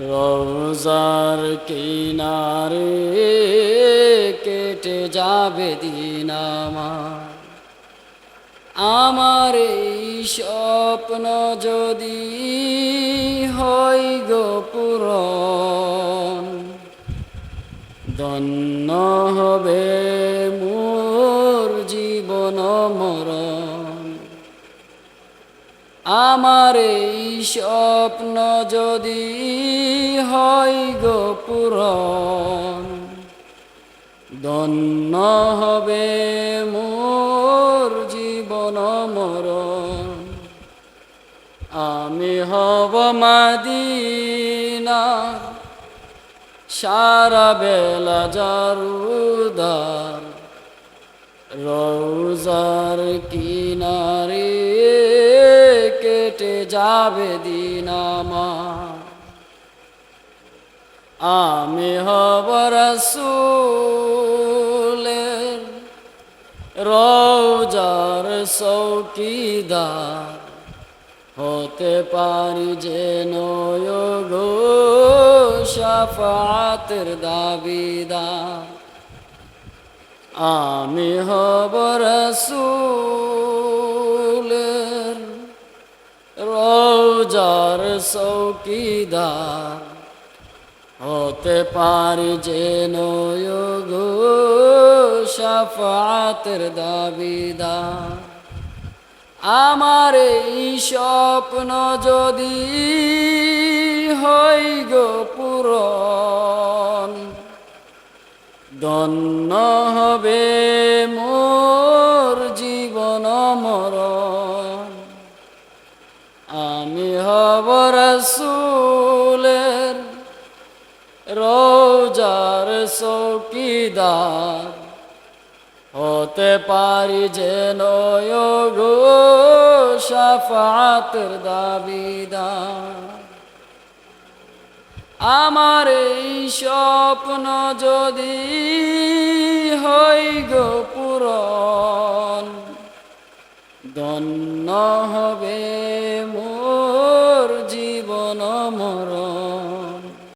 রোজার কিনারে কেটে যাবে দিন আমার। এই স্বপ্ন যদি হয় গো পূরণ ধন্য হবে আমার এই স্বপ্ন যদি হয় গো পূরণ, ধন্য হবে মোর জীবন মরণ। আমি হব মাদিনা, সারা বেলা জারুদার রোজার কিনারে যাবে দিন আমি হব রসুলের রোজার চৌকিদার। হতে পারি যে গো সাফাতের দাবিদার। আমি হব রসুলের চৌকিদার হতে পারি যে গো সাফাতের দাবিদার আমার এই স্বপ্ন যদি হই গো পূরণ, ধন্য হবে আমি হব রসুলের রোজার চৌকিদার। হতে পারি যেন গো সাফাতের দাবিদার। আমার এই স্বপ্ন যদি হই গো পূরণ, ধন্য হবে মোর